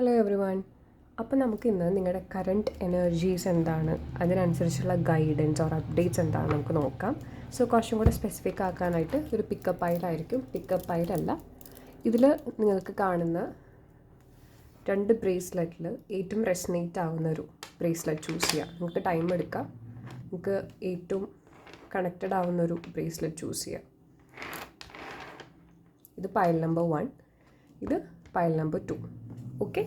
Hello every one അപ്പോൾ നമുക്ക് ഇന്ന് നിങ്ങളുടെ കറണ്ട് എനർജീസ് എന്താണ്? അതിനനുസരിച്ചുള്ള ഗൈഡൻസ് ഓർ അപ്ഡേറ്റ്സ് എന്താണ് നമുക്ക് നോക്കാം. സോ കുറച്ചും കൂടെ സ്പെസിഫിക് ആക്കാനായിട്ട് ഒരു പിക്കപ്പ് ആയിലായിരിക്കും പിക്കപ്പ് ആയിലല്ല ഇതിൽ നിങ്ങൾക്ക് കാണുന്ന രണ്ട് ബ്രേസ്ലെറ്റിൽ ഏറ്റവും റെസനേറ്റ് ആവുന്ന ഒരു ബ്രേസ്ലെറ്റ് ചൂസ് ചെയ്യാം. നിങ്ങൾക്ക് ടൈം എടുക്കാം. നിങ്ങൾക്ക് ഏറ്റവും കണക്റ്റഡ് ആവുന്ന ഒരു ബ്രേസ്ലെറ്റ് ചൂസ് ചെയ്യാം. ഇത് പയൽ നമ്പർ വൺ ഇത് pile number two okay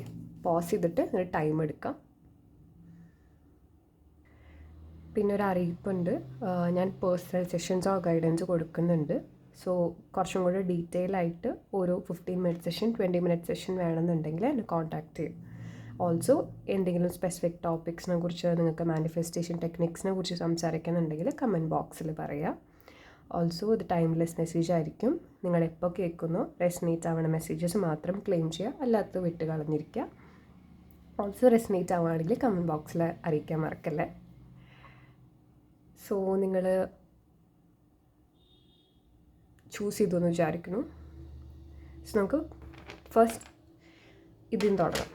pose ചെയ്തിട്ട് ഒരു ടൈം എടുക്കാം. പിന്നെ ഒരു അറിയിപ്പുണ്ട്. ഞാൻ പേഴ്സണൽ സെഷൻസ് സെഷൻസോ ഗൈഡൻസ് കൊടുക്കുന്നുണ്ട്. സോ കുറച്ചും കൂടി ഡീറ്റെയിൽ ആയിട്ട് ഓരോ fifteen minute session twenty minute session വേണമെന്നുണ്ടെങ്കിൽ എന്നെ കോൺടാക്ട് ചെയ്യും. ഓൾസോ എന്തെങ്കിലും സ്പെസിഫിക് ടോപ്പിക്സിനെ കുറിച്ച് നിങ്ങൾക്ക് മാനിഫെസ്റ്റേഷൻ ടെക്നിക്സിനെ കുറിച്ച് സംസാരിക്കുന്നുണ്ടെങ്കിൽ കമന്റ് ബോക്സിൽ പറയാം. ഓൾസോ ഇത് ടൈംലെസ് മെസ്സേജ് ആയിരിക്കും. നിങ്ങൾ എപ്പോൾ കേൾക്കുന്നോ റെസ്നേറ്റ് ആവണ മെസ്സേജസ് മാത്രം ക്ലെയിം ചെയ്യുക. അല്ലാത്തത് വിട്ട് കളഞ്ഞിരിക്കുക. ഓൾസോ റെസ്നേറ്റ് ആവുകയാണെങ്കിൽ കമന്റ് ബോക്സിൽ അറിയിക്കാൻ മറക്കല്ലേ. സോ നിങ്ങൾ ചൂസ് ചെയ്തു എന്ന് വിചാരിക്കുന്നു. സോ നമുക്ക് ഫസ്റ്റ് ഇതിന് തുടങ്ങാം.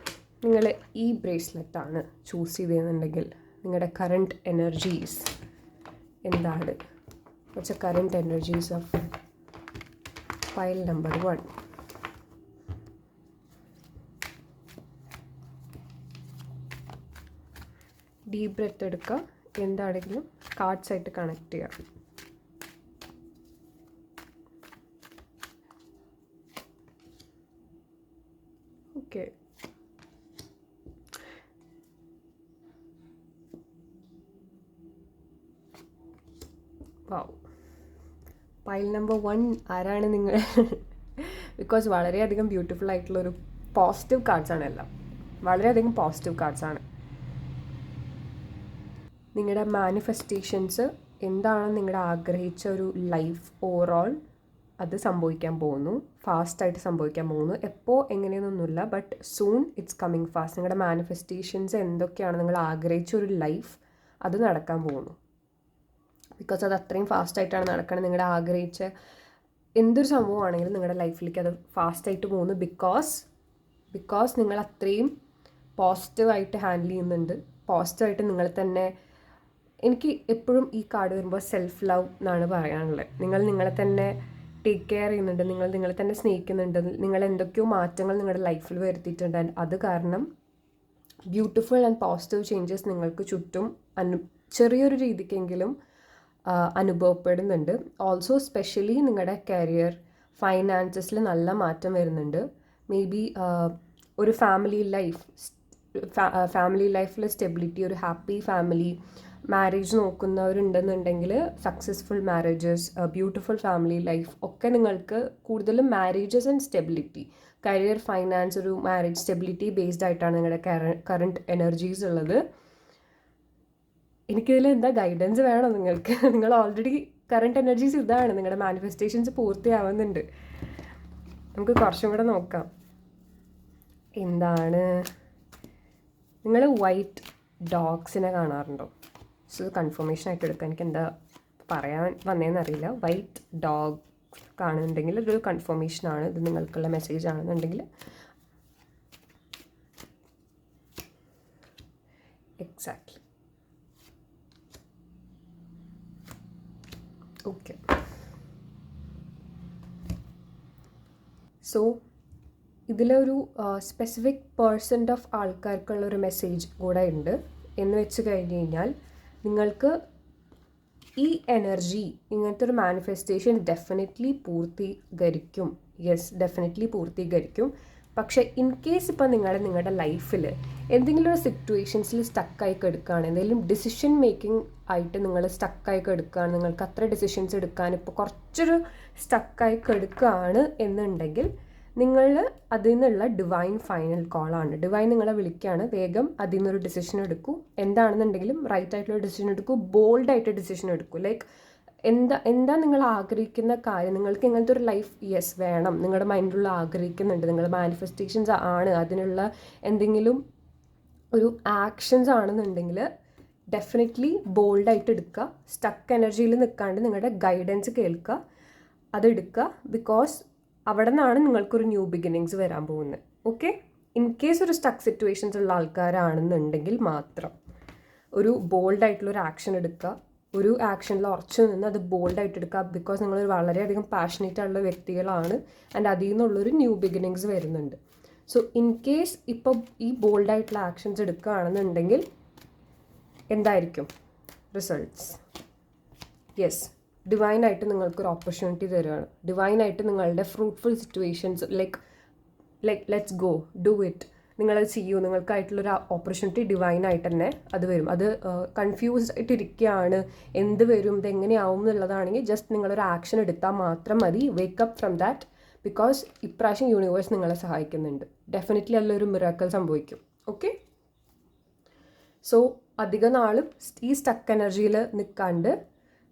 നിങ്ങൾ ഈ ബ്രേസ്ലെറ്റാണ് ചൂസ് ചെയ്തതെന്നുണ്ടെങ്കിൽ നിങ്ങളുടെ കറണ്ട് എനർജീസ് എന്താണ്? What's the current energies of pile number one deep breath എടുക്കുക എന്താണെങ്കിലും കാർഡ്സ് ആയിട്ട് കണക്ട് ചെയ്യുക ഓക്കെ പൈൽ നമ്പർ വൺ ആരാണ് നിങ്ങൾ? ബിക്കോസ് വളരെയധികം ബ്യൂട്ടിഫുൾ ആയിട്ടുള്ള ഒരു പോസിറ്റീവ് കാർഡ്സ് ആണ് എല്ലാം. വളരെയധികം പോസിറ്റീവ് കാർഡ്സ് ആണ്. നിങ്ങളുടെ മാനിഫെസ്റ്റേഷൻസ് എന്താണ് നിങ്ങളുടെ ആഗ്രഹിച്ച ഒരു ലൈഫ് ഓവറോൾ അത് സംഭവിക്കാൻ പോകുന്നു. ഫാസ്റ്റായിട്ട് സംഭവിക്കാൻ പോകുന്നു. എപ്പോൾ എങ്ങനെയൊന്നുമില്ല but soon it's coming fast നിങ്ങളുടെ മാനിഫെസ്റ്റേഷൻസ് എന്തൊക്കെയാണ് നിങ്ങൾ ആഗ്രഹിച്ച ഒരു ലൈഫ് അത് നടക്കാൻ പോകുന്നു. ബിക്കോസ് അത് അത്രയും ഫാസ്റ്റായിട്ടാണ് നടക്കുന്നത് നിങ്ങളുടെ ആഗ്രഹിച്ച എന്തൊരു സംഭവമാണെങ്കിലും നിങ്ങളുടെ ലൈഫിലേക്ക് അത് ഫാസ്റ്റായിട്ട് പോകുന്നു. ബിക്കോസ് ബിക്കോസ് നിങ്ങൾ അത്രയും പോസിറ്റീവായിട്ട് ഹാൻഡിൽ ചെയ്യുന്നുണ്ട്. പോസിറ്റീവായിട്ട് നിങ്ങൾ തന്നെ എനിക്ക് എപ്പോഴും ഈ കാർഡ് വരുമ്പോൾ സെൽഫ് ലവ് എന്നാണ് പറയാനുള്ളത് നിങ്ങൾ നിങ്ങളെ തന്നെ ടേക്ക് കെയർ ചെയ്യുന്നുണ്ട്. നിങ്ങൾ നിങ്ങളെ തന്നെ സ്നേഹിക്കുന്നുണ്ട്. നിങ്ങൾ എന്തൊക്കെയോ മാറ്റങ്ങൾ നിങ്ങളുടെ ലൈഫിൽ വരുത്തിയിട്ടുണ്ട്. അത് കാരണം ബ്യൂട്ടിഫുൾ ആൻഡ് പോസിറ്റീവ് ചേഞ്ചസ് നിങ്ങൾക്ക് ചുറ്റും അനു ചെറിയൊരു രീതിക്കെങ്കിലും അനുഭവപ്പെടുന്നുണ്ട്. ഓൾസോ സ്പെഷ്യലി നിങ്ങളുടെ കരിയർ ഫൈനാൻസസിൽ നല്ല മാറ്റം വരുന്നുണ്ട്. മേ ബി ഒരു ഫാമിലി ലൈഫ് ഫാമിലി ലൈഫിൽ സ്റ്റെബിലിറ്റി ഒരു happy family marriage നോക്കുന്നവരുണ്ടെന്നുണ്ടെങ്കിൽ successful marriages beautiful family life ഒക്കെ നിങ്ങൾക്ക് കൂടുതലും marriages and stability career finance ഒരു മാരേജ് സ്റ്റെബിലിറ്റി ബേസ്ഡ് ആയിട്ടാണ് നിങ്ങളുടെ കറണ്ട് എനർജീസ് ഉള്ളത്. എനിക്കിതിൽ എന്താ ഗൈഡൻസ് വേണം നിങ്ങൾക്ക്? നിങ്ങൾ ഓൾറെഡി കറണ്ട് എനർജീസ് ഇതാണ്. നിങ്ങളുടെ മാനിഫെസ്റ്റേഷൻസ് പൂർത്തിയാവുന്നുണ്ട്. നമുക്ക് കുറച്ചും കൂടെ നോക്കാം. എന്താണ്? നിങ്ങൾ വൈറ്റ് ഡോഗ്സിനെ കാണാറുണ്ടോ? സോ കൺഫർമേഷൻ ആയിട്ട് എടുക്കാം എനിക്ക് എന്താ പറയാൻ വന്നേന്ന് അറിയില്ല. വൈറ്റ് ഡോഗ് കാണുന്നുണ്ടെങ്കിൽ ഇതൊരു കൺഫർമേഷനാണ് ഇത് നിങ്ങൾക്കുള്ള മെസ്സേജ് ആണെന്നുണ്ടെങ്കിൽ. എക്സാക്ട്ലി ഓക്കെ സോ ഇതിലൊരു സ്പെസിഫിക് പേഴ്സന്റ് ഓഫ് ആൾക്കാർക്കുള്ള ഒരു മെസ്സേജ് കൂടെ ഉണ്ട്. എന്ന് വെച്ച് കഴിഞ്ഞ് കഴിഞ്ഞാൽ നിങ്ങൾക്ക് ഈ എനർജി ഇങ്ങനത്തെ ഒരു മാനിഫെസ്റ്റേഷൻ ഡെഫിനറ്റ്ലി പൂർത്തീകരിക്കും. യെസ് ഡെഫിനറ്റ്ലി പൂർത്തീകരിക്കും. പക്ഷേ ഇൻ കേസ് ഇപ്പം നിങ്ങൾ നിങ്ങളുടെ ലൈഫിൽ എന്തെങ്കിലും ഒരു സിറ്റുവേഷൻസിൽ സ്റ്റക്കായി കിടക്കുകയാണ് എന്തെങ്കിലും ഡിസിഷൻ മേക്കിംഗ് ആയിട്ട് നിങ്ങൾ സ്റ്റക്കായി കിടക്കുകയാണ് നിങ്ങൾക്ക് അത്ര ഡിസിഷൻസ് എടുക്കാൻ ഇപ്പോൾ കുറച്ചൊരു സ്റ്റക്കായി കിടക്കുകയാണ് എന്നുണ്ടെങ്കിൽ നിങ്ങൾ അതിൽ നിന്നുള്ള ഡിവൈൻ ഫൈനൽ കോളാണ് ഡിവൈൻ നിങ്ങളെ വിളിക്കുകയാണ് വേഗം അതിൽ നിന്നൊരു ഡിസിഷൻ എടുക്കൂ. എന്താണെന്നുണ്ടെങ്കിലും റൈറ്റ് ആയിട്ടുള്ള ഡിസിഷൻ എടുക്കൂ. ബോൾഡ് ആയിട്ട് ഡിസിഷൻ എടുക്കൂ. ലൈക്ക് എന്താ എന്താ നിങ്ങൾ ആഗ്രഹിക്കുന്ന കാര്യം? നിങ്ങൾക്ക് ഇങ്ങനത്തെ ഒരു ലൈഫ് യെസ് വേണം. നിങ്ങളുടെ മൈൻഡിലുള്ള ആഗ്രഹിക്കുന്നുണ്ട്. നിങ്ങൾ മാനിഫെസ്റ്റേഷൻസ് ആണ്. അതിനുള്ള എന്തെങ്കിലും ഒരു ആക്ഷൻസ് ആണെന്നുണ്ടെങ്കിൽ ഡെഫിനറ്റ്ലി ബോൾഡായിട്ട് എടുക്കുക. സ്റ്റക്ക് എനർജിയിൽ നിൽക്കാണ്ട് നിങ്ങളുടെ ഗൈഡൻസ് കേൾക്കുക. അതെടുക്കുക ബിക്കോസ് അവിടെ നിന്നാണ് നിങ്ങൾക്കൊരു ന്യൂ ബിഗിനിങ്സ് വരാൻ പോകുന്നത്. ഓക്കെ ഇൻ കേസ് ഒരു സ്റ്റക്ക് സിറ്റുവേഷൻസ് ഉള്ള ആൾക്കാരാണെന്നുണ്ടെങ്കിൽ മാത്രം ഒരു ബോൾഡായിട്ടുള്ള ഒരു ആക്ഷൻ എടുക്കുക. ഒരു ആക്ഷനിൽ ഉറച്ചു നിന്ന് അത് ബോൾഡായിട്ട് എടുക്കുക. ബിക്കോസ് നിങ്ങൾ വളരെയധികം പാഷനേറ്റ് ആയിട്ടുള്ള വ്യക്തികളാണ്. ആൻഡ് അതിൽ നിന്നുള്ളൊരു ന്യൂ ബിഗിനിങ്സ് വരുന്നുണ്ട്. സോ ഇൻ കേസ് ഇപ്പോൾ ഈ ബോൾഡായിട്ടുള്ള ആക്ഷൻസ് എടുക്കുകയാണെന്നുണ്ടെങ്കിൽ എന്തായിരിക്കും? റിസൾട്ട്സ് യെസ് ഡിവൈനായിട്ട് നിങ്ങൾക്കൊരു ഓപ്പർച്യൂണിറ്റി തരുവാണ്. ഡിവൈനായിട്ട് നിങ്ങളുടെ fruitful situations like like let's go do it നിങ്ങളത് ചെയ്യൂ. നിങ്ങൾക്കായിട്ടുള്ളൊരു ഓപ്പർച്യൂണിറ്റി ഡിവൈനായിട്ട് തന്നെ അത് വരും. അത് കൺഫ്യൂസ്ഡ് ആയിട്ട് ഇരിക്കുകയാണ് എന്ത് വരും? ഇത് എങ്ങനെയാവും എന്നുള്ളതാണെങ്കിൽ ജസ്റ്റ് നിങ്ങളൊരു ആക്ഷൻ എടുത്താൽ മാത്രം മതി. Wake up from that because ഇപ്രാവശ്യം യൂണിവേഴ്സ് നിങ്ങളെ സഹായിക്കുന്നുണ്ട്. ഡെഫിനറ്റ്ലി അതിലൊരു മിറാക്കൽ സംഭവിക്കും. ഓക്കെ സോ അധിക നാളും ഈ സ്റ്റക്ക് എനർജിയിൽ നിൽക്കാണ്ട്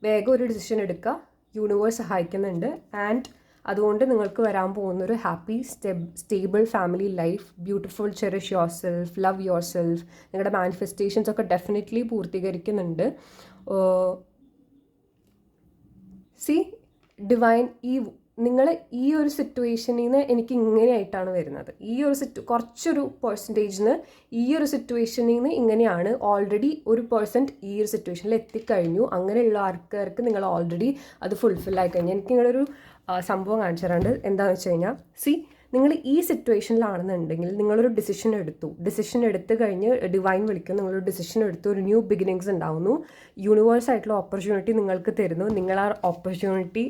വേഗം ഒരു ഡിസിഷൻ എടുക്കുക. യൂണിവേഴ്സ് സഹായിക്കുന്നുണ്ട്. ആൻഡ് അതുകൊണ്ട് നിങ്ങൾക്ക് വരാൻ പോകുന്ന ഒരു happy stab stable family life beautiful cherish yourself love yourself നിങ്ങളുടെ മാനിഫെസ്റ്റേഷൻസ് ഒക്കെ ഡെഫിനറ്റ്ലി പൂർത്തീകരിക്കുന്നുണ്ട്. സി ഡിവൈൻ ഈ നിങ്ങൾ ഈ ഒരു സിറ്റുവേഷനിൽ നിന്ന് എനിക്ക് ഇങ്ങനെയായിട്ടാണ് വരുന്നത്. ഈ ഒരു സിറ്റു കുറച്ചൊരു പെർസെന്റേജിന് ഈ ഒരു സിറ്റുവേഷനിൽ നിന്ന് ഇങ്ങനെയാണ് ഓൾറെഡി ഒരു പേഴ്സന്റ് ഈ ഒരു സിറ്റുവേഷനിൽ എത്തിക്കഴിഞ്ഞു. അങ്ങനെയുള്ള ആൾക്കാർക്ക് നിങ്ങൾ ഓൾറെഡി അത് ഫുൾഫിൽ ആയി കഴിഞ്ഞു. എനിക്ക് നിങ്ങളൊരു സംഭവം കാണിച്ചു തരാണ്ട് എന്താണെന്ന് വെച്ച് കഴിഞ്ഞാൽ സി നിങ്ങൾ ഈ സിറ്റുവേഷനിലാണെന്നുണ്ടെങ്കിൽ നിങ്ങളൊരു ഡിസിഷൻ എടുത്തു. ഡിസിഷൻ എടുത്തു കഴിഞ്ഞ് ഡിവൈൻ വിളിക്കും നിങ്ങളൊരു ഡിസിഷൻ എടുത്തു. ഒരു ന്യൂ ബിഗിനിങ്സ് ഉണ്ടാവുന്നു. യൂണിവേഴ്സ് ആയിട്ടുള്ള ഓപ്പർച്യൂണിറ്റി നിങ്ങൾക്ക് തരുന്നു. നിങ്ങൾ ആ ഓപ്പർച്യൂണിറ്റി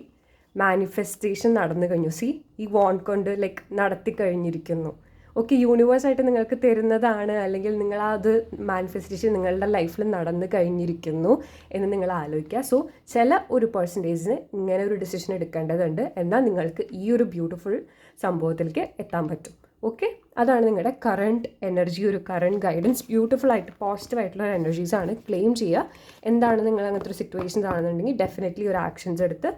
മാനിഫെസ്റ്റേഷൻ നടന്നു കഴിഞ്ഞു. സി ഈ വോൺ കൊണ്ട് ലൈക്ക് നടത്തി കഴിഞ്ഞിരിക്കുന്നു. ഓക്കെ യൂണിവേഴ്സായിട്ട് നിങ്ങൾക്ക് തരുന്നതാണ് അല്ലെങ്കിൽ നിങ്ങൾ അത് മാനിഫെസ്റ്റേഷൻ നിങ്ങളുടെ ലൈഫിൽ നടന്നു കഴിഞ്ഞിരിക്കുന്നു എന്ന് നിങ്ങൾ ആലോചിക്കുക. സോ ചില ഒരു പെർസെന്റേജിന് ഇങ്ങനെ ഒരു ഡിസിഷൻ എടുക്കേണ്ടതുണ്ട്. എന്നാൽ നിങ്ങൾക്ക് ഈ ഒരു ബ്യൂട്ടിഫുൾ സംഭവത്തിലേക്ക് എത്താൻ പറ്റും. ഓക്കെ അതാണ് നിങ്ങളുടെ കറണ്ട് എനർജി ഒരു കറണ്ട് ഗൈഡൻസ് ബ്യൂട്ടിഫുൾ ആയിട്ട് പോസിറ്റീവ് ആയിട്ടുള്ള എനർജീസ് ആണ് ക്ലെയിം ചെയ്യുക. എന്താണ് നിങ്ങൾ അങ്ങനത്തെ ഒരു സിറ്റുവേഷൻസ് ആണെന്നുണ്ടെങ്കിൽ ഡെഫിനറ്റ്ലി ഒരു ആക്ഷൻസ് എടുത്ത്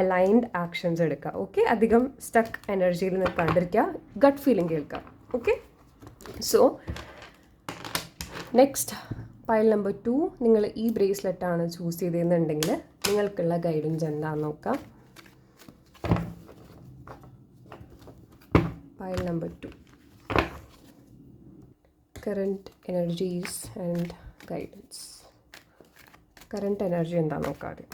അലൈൻഡ് ആക്ഷൻസ് എടുക്കുക. ഓക്കെ അധികം സ്റ്റക്ക് എനർജിയിൽ നിൽക്കാണ്ടിരിക്കുക. ഗട്ട് ഫീലിംഗ് കേൾക്കുക. Okay so next pile number two നിങ്ങൾ ഈ ബ്രേസ്ലെറ്റാണ് ചൂസ് ചെയ്തതെന്നുണ്ടെങ്കിൽ നിങ്ങൾക്കുള്ള ഗൈഡൻസ് എന്താണെന്ന് നോക്കാം. Pile number two. Current energies and guidance current energy എന്താ നോക്കാതെ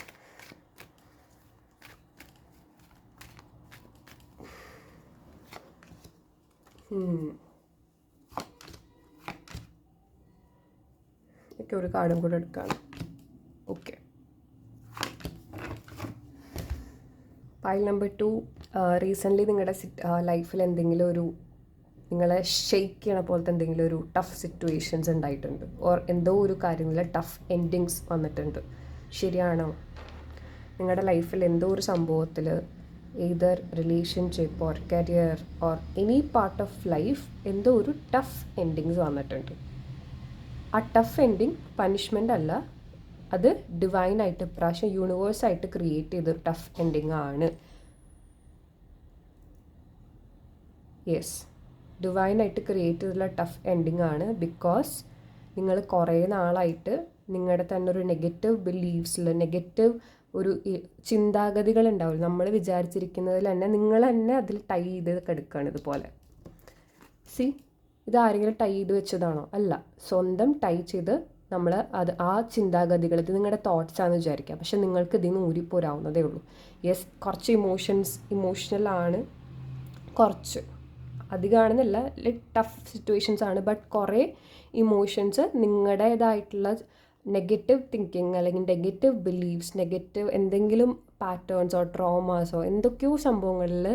ഒക്കെ ഒരു കാർഡും കൂടെ എടുക്കാണ് okay pile number two recently നിങ്ങളുടെ ലൈഫിൽ എന്തെങ്കിലും ഒരു നിങ്ങളെ ഷെയ്ക്ക് ചെയ്യണ പോലത്തെ എന്തെങ്കിലും ഒരു ടഫ് സിറ്റുവേഷൻസ് ഉണ്ടായിട്ടുണ്ട്. ഓർ എന്തോ ഒരു കാര്യങ്ങളിൽ ടഫ് എൻഡിങ്സ് വന്നിട്ടുണ്ട്. ശരിയാണോ? നിങ്ങളുടെ ലൈഫിൽ എന്തോ ഒരു സംഭവത്തിൽ either relationship or career or any part of life എന്തോ ഒരു ടഫ് എൻഡിങ്സ് വന്നിട്ടുണ്ട്. ആ ടഫ് എൻഡിങ് പണിഷ്മെന്റ് അല്ല. അത് ഡിവൈനായിട്ട് ഇപ്രാവശ്യം യൂണിവേഴ്സായിട്ട് ക്രിയേറ്റ് ചെയ്തൊരു ടഫ് എൻഡിങ് ആണ്. യെസ് ഡിവൈനായിട്ട് ക്രിയേറ്റ് ചെയ്തിട്ടുള്ള ടഫ് എൻഡിങ് ആണ്. ബിക്കോസ് നിങ്ങൾ കുറേ നാളായിട്ട് നിങ്ങളുടെ തന്നെ ഒരു നെഗറ്റീവ് ബിലീവ്സിൽ നെഗറ്റീവ് ഒരു ചിന്താഗതികൾ ഉണ്ടാവുള്ളൂ നമ്മൾ വിചാരിച്ചിരിക്കുന്നതിൽ തന്നെ നിങ്ങൾ തന്നെ അതിൽ ടൈ ചെയ്ത് കിടക്കുകയാണ് ഇതുപോലെ. സി ഇത് ആരെങ്കിലും ടൈ ചെയ്ത് വെച്ചതാണോ? അല്ല. സ്വന്തം ടൈ ചെയ്ത് നമ്മൾ അത് ആ ചിന്താഗതികൾ ഇത് നിങ്ങളുടെ തോട്ട്സ് ആണെന്ന് വിചാരിക്കുക. പക്ഷെ നിങ്ങൾക്ക് ഇതിൽ നിന്ന് ഊരിപ്പോരാവുന്നതേ ഉള്ളൂ. യെസ് കുറച്ച് ഇമോഷൻസ് ഇമോഷണലാണ് കുറച്ച്. അധികമാണെന്നല്ല ലൈക്ക് ടഫ് സിറ്റുവേഷൻസ് ആണ്. ബട്ട് കുറേ ഇമോഷൻസ് നിങ്ങളുടേതായിട്ടുള്ള നെഗറ്റീവ് തിങ്കിങ് അല്ലെങ്കിൽ നെഗറ്റീവ് ബിലീവ്സ് നെഗറ്റീവ് എന്തെങ്കിലും പാറ്റേൺസോ ട്രോമാസോ എന്തൊക്കെയോ സംഭവങ്ങളിൽ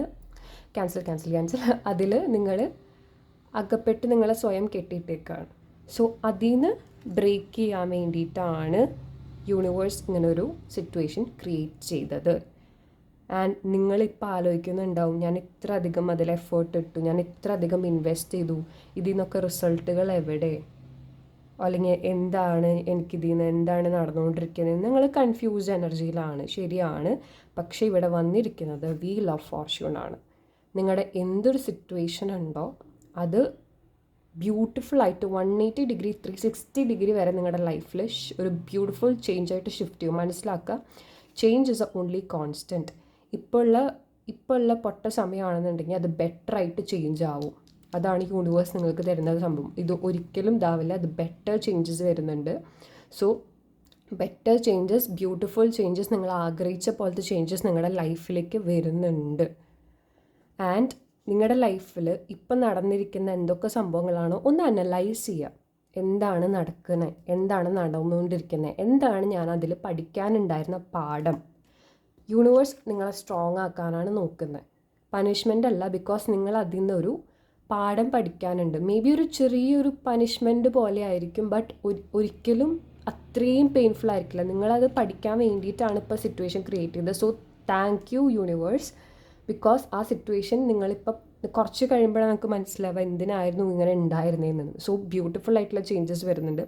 ക്യാൻസൽ ക്യാൻസൽ ക്യാൻസൽ അതിൽ നിങ്ങൾ അകപ്പെട്ട് നിങ്ങളെ സ്വയം കെട്ടിയിട്ടേക്കാണ്. സോ അതിൽ നിന്ന് ബ്രേക്ക് ചെയ്യാൻ വേണ്ടിയിട്ടാണ് യൂണിവേഴ്സ് ഇങ്ങനൊരു സിറ്റുവേഷൻ ക്രിയേറ്റ് ചെയ്തത്. ആൻഡ് നിങ്ങളിപ്പോൾ ആലോചിക്കുന്നുണ്ടാവും ഞാൻ ഇത്ര അധികം അതിൽ എഫേർട്ട് ഇട്ടു ഞാൻ ഇത്ര അധികം ഇൻവെസ്റ്റ് ചെയ്തു ഇതിൽ നിന്നൊക്കെ റിസൾട്ടുകൾ എവിടെ? അല്ലെങ്കിൽ എന്താണ് എനിക്കിതിൽ നിന്ന് എന്താണ് നടന്നുകൊണ്ടിരിക്കുന്നത്? നിങ്ങൾ കൺഫ്യൂസ് എനർജിയിലാണ് ശരിയാണ്. പക്ഷേ ഇവിടെ വന്നിരിക്കുന്നത് വീൽ ഓഫ് ഫോർച്യൂൺ ആണ്. നിങ്ങളുടെ എന്തൊരു സിറ്റുവേഷൻ ഉണ്ടോ അത് ബ്യൂട്ടിഫുൾ ആയിട്ട് one eighty degree three sixty degree വരെ നിങ്ങളുടെ ലൈഫിൽ ഒരു ബ്യൂട്ടിഫുൾ ചേഞ്ച് ആയിട്ട് ഷിഫ്റ്റ് ചെയ്യും. മനസ്സിലാക്കുക change is a only constant ഇപ്പോൾ ഇപ്പോൾ ഉള്ള പൊട്ട സമയമാണെന്നുണ്ടെങ്കിൽ അത് ബെറ്റർ ആയിട്ട് ചേഞ്ച് ആവും. അതാണ് യൂണിവേഴ്സ് നിങ്ങൾക്ക് തരുന്ന സംഭവം. ഇത് ഒരിക്കലും ഇതാവില്ല. അത് ബെറ്റർ ചേഞ്ചസ് വരുന്നുണ്ട്. So better changes beautiful changes നിങ്ങൾ ആഗ്രഹിച്ച പോലത്തെ ചേഞ്ചസ് നിങ്ങളുടെ ലൈഫിലേക്ക് വരുന്നുണ്ട്. ആൻഡ് നിങ്ങളുടെ ലൈഫിൽ ഇപ്പം നടന്നിരിക്കുന്ന എന്തൊക്കെ സംഭവങ്ങളാണോ ഒന്ന് അനലൈസ് ചെയ്യുക. എന്താണ് നടക്കുന്നത് എന്താണ് നടന്നുകൊണ്ടിരിക്കുന്നത് എന്താണ് ഞാൻ അതിൽ പഠിക്കാനുണ്ടായിരുന്ന പാഠം? യൂണിവേഴ്സ് നിങ്ങളെ സ്ട്രോങ് ആക്കാനാണ് നോക്കുന്നത്. പനിഷ്മെന്റ് അല്ല ബിക്കോസ് നിങ്ങൾ അതിൽ നിന്നൊരു പാഠം പഠിക്കാനുണ്ട്. മേ ബി ഒരു ചെറിയൊരു പനിഷ്മെന്റ് പോലെ ആയിരിക്കും ബട്ട് ഒരിക്കലും അത്രയും പെയിൻഫുൾ ആയിരിക്കില്ല. നിങ്ങളത് പഠിക്കാൻ വേണ്ടിയിട്ടാണ് ഇപ്പോൾ സിറ്റുവേഷൻ ക്രിയേറ്റ് ചെയ്തത്. So thank you universe because ആ സിറ്റുവേഷൻ നിങ്ങളിപ്പോൾ കുറച്ച് കഴിയുമ്പോഴാണ് നമുക്ക് മനസ്സിലാവുക എന്തിനായിരുന്നു ഇങ്ങനെ ഉണ്ടായിരുന്നതെന്ന് സോ ബ്യൂട്ടിഫുൾ ആയിട്ടുള്ള ചേഞ്ചസ് വരുന്നുണ്ട്.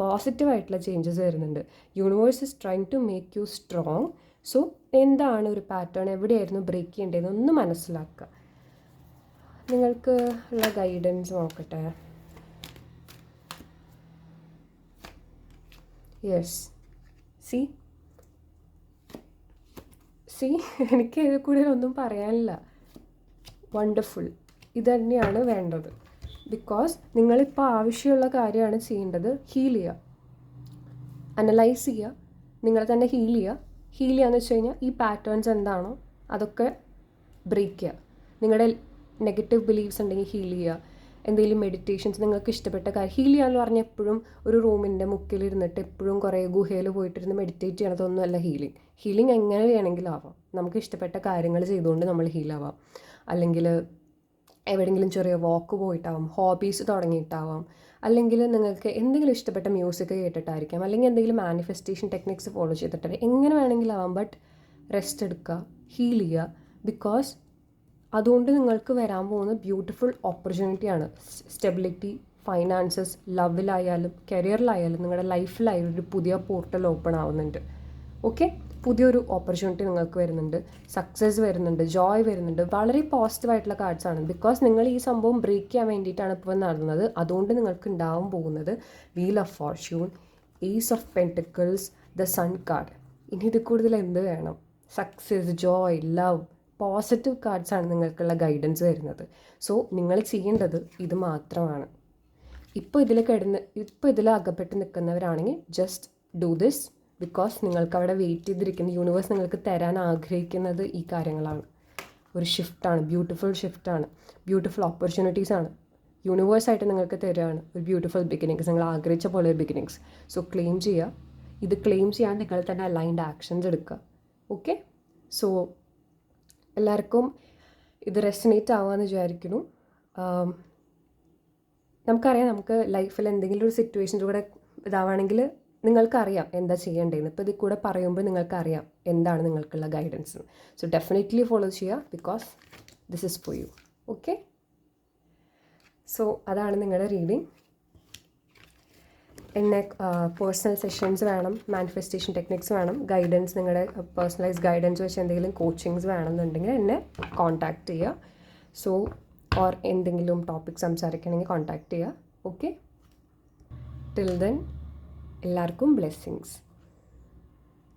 പോസിറ്റീവ് ആയിട്ടുള്ള ചേഞ്ചസ് വരുന്നുണ്ട്. Universe is trying to make you strong so എന്താണ് ഒരു പാറ്റേൺ എവിടെയായിരുന്നു ബ്രേക്ക് ചെയ്യേണ്ടതെന്ന് ഒന്ന് മനസ്സിലാക്കുക. നിങ്ങൾക്ക് ഉള്ള ഗൈഡൻസ് നോക്കട്ടെ. യെസ് സി സി എനിക്ക് ഇതിൽ കൂടുതൽ ഒന്നും പറയാനില്ല. വണ്ടർഫുൾ ഇത് തന്നെയാണ് വേണ്ടത്. ബിക്കോസ് നിങ്ങളിപ്പോൾ ആവശ്യമുള്ള കാര്യമാണ് ചെയ്യേണ്ടത്. ഹീൽ ചെയ്യുക. അനലൈസ് ചെയ്യുക. നിങ്ങളെ തന്നെ ഹീൽ ചെയ്യുക. ഹീൽ ചെയ്യാന്ന് വെച്ച് കഴിഞ്ഞാൽ ഈ പാറ്റേൺസ് എന്താണോ അതൊക്കെ ബ്രേക്ക് ചെയ്യുക നിങ്ങളുടെ നെഗറ്റീവ് ബിലീഫ്സ് ഉണ്ടെങ്കിൽ ഹീൽ ചെയ്യുക എന്തെങ്കിലും മെഡിറ്റേഷൻസ് നിങ്ങൾക്ക് ഇഷ്ടപ്പെട്ട കാര്യം ഹീൽ ചെയ്യാന്ന് പറഞ്ഞാൽ എപ്പോഴും ഒരു റൂമിന്റെ മുക്കിലിരുന്നിട്ട് എപ്പോഴും കുറേ ഗുഹയിൽ പോയിട്ടിരുന്ന് മെഡിറ്റേറ്റ് ചെയ്യണതൊന്നുമല്ല ഹീലിംഗ് ഹീലിംഗ് എങ്ങനെ വേണമെങ്കിലും ആവാം. നമുക്ക് ഇഷ്ടപ്പെട്ട കാര്യങ്ങൾ ചെയ്തുകൊണ്ട് നമ്മൾ ഹീലാവാം അല്ലെങ്കിൽ എവിടെയെങ്കിലും ചെറിയ വാക്ക് പോയിട്ടാവാം ഹോബീസ് തുടങ്ങിയിട്ടാവാം. അല്ലെങ്കിൽ നിങ്ങൾക്ക് എന്തെങ്കിലും ഇഷ്ടപ്പെട്ട മ്യൂസിക് കേട്ടിട്ടായിരിക്കാം. അല്ലെങ്കിൽ എന്തെങ്കിലും മാനിഫെസ്റ്റേഷൻ ടെക്നിക്സ് ഫോളോ ചെയ്തിട്ടായിരിക്കും. എങ്ങനെ വേണമെങ്കിലും ആവാം ബട്ട് റെസ്റ്റ് എടുക്കുക ഹീൽ ചെയ്യുക. ബിക്കോസ് അതുകൊണ്ട് നിങ്ങൾക്ക് വരാൻ പോകുന്ന ബ്യൂട്ടിഫുൾ ഓപ്പർച്യൂണിറ്റിയാണ് സ്റ്റെബിലിറ്റി ഫൈനാൻസസ് ലവിലായാലും കരിയറിലായാലും നിങ്ങളുടെ ലൈഫിലായാലും ഒരു പുതിയ പോർട്ടൽ ഓപ്പൺ ആവുന്നുണ്ട്. ഓക്കെ പുതിയൊരു ഓപ്പർച്യൂണിറ്റി നിങ്ങൾക്ക് വരുന്നുണ്ട്. സക്സസ് വരുന്നുണ്ട്. ജോയ് വരുന്നുണ്ട്. വളരെ പോസിറ്റീവ് ആയിട്ടുള്ള കാർഡ്സ് ആണ്. ബിക്കോസ് നിങ്ങൾ ഈ സംഭവം ബ്രേക്ക് ചെയ്യാൻ വേണ്ടിയിട്ടാണ് ഇപ്പോൾ നടന്നത്. അതുകൊണ്ട് നിങ്ങൾക്ക് ഉണ്ടാവാൻ പോകുന്നത് wheel of fortune ace of pentacles the sun card ഇനി ഇത് കൂടുതൽ എന്ത് വേണം? സക്സസ് ജോയ് ലവ് പോസിറ്റീവ് കാർഡ്സാണ് നിങ്ങൾക്കുള്ള ഗൈഡൻസ് വരുന്നത് സോ നിങ്ങൾ ചെയ്യേണ്ടത് ഇത് മാത്രമാണ്. ഇപ്പോൾ ഇതിൽ കിടന്ന് ഇപ്പോൾ ഇതിൽ അകപ്പെട്ട് നിൽക്കുന്നവരാണെങ്കിൽ ജസ്റ്റ് ഡു ദിസ് ബിക്കോസ് നിങ്ങൾക്ക് അവിടെ വെയിറ്റ് ചെയ്തിരിക്കുന്ന യൂണിവേഴ്സ് നിങ്ങൾക്ക് തരാൻ ആഗ്രഹിക്കുന്നത് ഈ കാര്യങ്ങളാണ്. ഒരു ഷിഫ്റ്റാണ് ബ്യൂട്ടിഫുൾ ഷിഫ്റ്റാണ് ബ്യൂട്ടിഫുൾ ഓപ്പർച്യൂണിറ്റീസാണ് യൂണിവേഴ്സായിട്ട് നിങ്ങൾക്ക് തരുകയാണ് ഒരു ബ്യൂട്ടിഫുൾ ബിഗിനിങ്സ് നിങ്ങൾ ആഗ്രഹിച്ച പോലെ ഒരു ബിഗിനിങ്സ് സോ ക്ലെയിം ചെയ്യുക. ഇത് ക്ലെയിം ചെയ്യാൻ നിങ്ങൾ തന്നെ അലൈൻഡ് ആക്ഷൻസ് എടുക്കുക. ഓക്കെ സോ എല്ലാവർക്കും ഇത് റെസിനേറ്റ് ആവാമെന്ന് വിചാരിക്കുന്നു. നമുക്കറിയാം നമുക്ക് ലൈഫിൽ എന്തെങ്കിലും ഒരു സിറ്റുവേഷൻ കൂടെ ഇതാവുകയാണെങ്കിൽ നിങ്ങൾക്കറിയാം എന്താ ചെയ്യേണ്ടതെന്ന്. ഇപ്പോൾ ഇതിൽ കൂടെ പറയുമ്പോൾ നിങ്ങൾക്കറിയാം എന്താണ് നിങ്ങൾക്കുള്ള ഗൈഡൻസ് സോ ഡെഫിനറ്റ്ലി ഫോളോ ചെയ്യുക because this is for you okay so അതാണ് നിങ്ങളുടെ റീഡിങ് എന്നെ പേഴ്സണൽ സെഷൻസ് വേണം മാനിഫെസ്റ്റേഷൻ ടെക്നിക്സ് വേണം ഗൈഡൻസ് നിങ്ങളുടെ പേഴ്സണലൈസ് ഗൈഡൻസ് വെച്ച് എന്തെങ്കിലും കോച്ചിങ്സ് വേണമെന്നുണ്ടെങ്കിൽ എന്നെ കോൺടാക്റ്റ് ചെയ്യുക സോ ഓർ എന്തെങ്കിലും ടോപ്പിക് സംസാരിക്കണമെങ്കിൽ കോൺടാക്റ്റ് ചെയ്യുക ഓക്കെ ടിൽ ദെൻ എല്ലാവർക്കും ബ്ലെസ്സിങ്സ്.